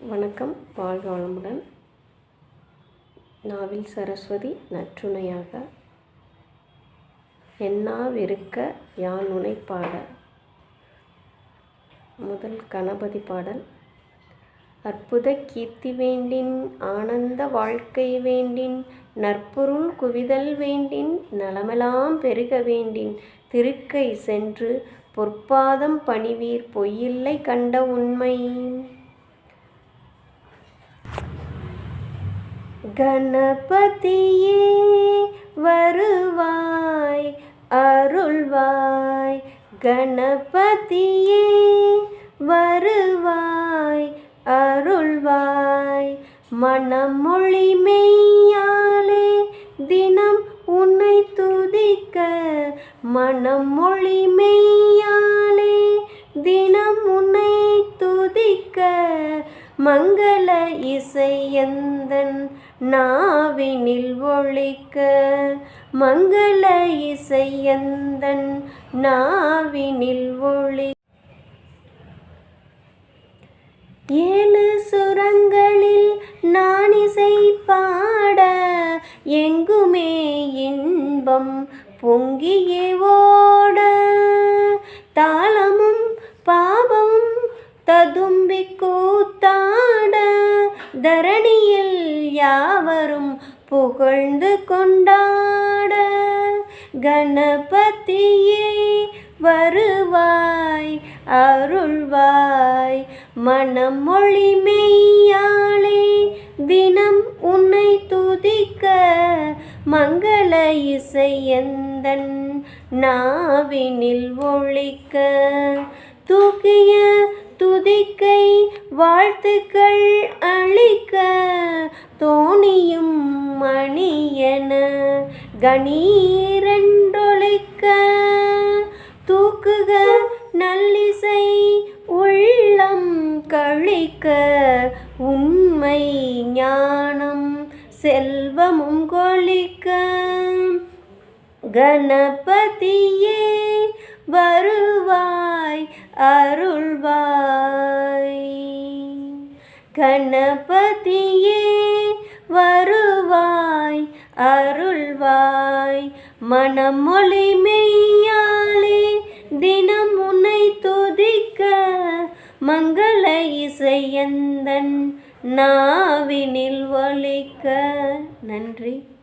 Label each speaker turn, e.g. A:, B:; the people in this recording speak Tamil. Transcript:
A: வணக்கம். வாழ்க வளமுடன். நாவில் சரஸ்வதி நற்றுணையாக. என்னாவிருக்க யான் உனை பாட முதல் கணபதி பாடல். அற்புத கீர்த்தி வேண்டின் ஆனந்த வாழ்க்கை வேண்டின் நற்பொருள் குவிதல் வேண்டின் நலமெல்லாம் பெருக வேண்டின் திருக்கை சென்று பொற்பாதம் பணிவீர் பொய்யில்லை கண்ட உண்மை. கணபதியே வருவாய் அருள்வாய். கணபதியே வருவாய் அருள்வாய். மனமொழி மெய்யாலே தினம் உன்னை துதிக்க மனமொழி மெய்யாலே தினம் உன்னை மங்கள இசையந்தன் நாவினில் ஒழிக்க. மங்கள இசையந்தன் நாவினில் ஒளி ஏழு சுரங்களில் நான் இசை பாட. எங்குமே இன்பம் பொங்கியே ஓட. தரணியில் யாவரும் புகழ்ந்து கொண்டாட கணபதியே வருவாய் அருள்வாய். மனமொழி மெய்யாளே தினம் உன்னை துதிக்க மங்கள இசையந்தன் நாவினில் ஒழிக்க. தூக்கிய துதிக்கை வாழ்த்துக்கள் அளிக்க தோணியும் மணியன கணீரண்டொழிக்க தூக்குக நல்லிசை உள்ளம் கழிக்க உண்மை ஞானம் செல்வமும் கொழிக்க கணபதியே அருள்வாய். கணபதியே வருவாய் அருள்வாய். மனமொழி மெய்யாலே தினம் உன்னை துதிக்க மங்கள இசையந்தன் நாவினில் ஒழிக்க நன்றி.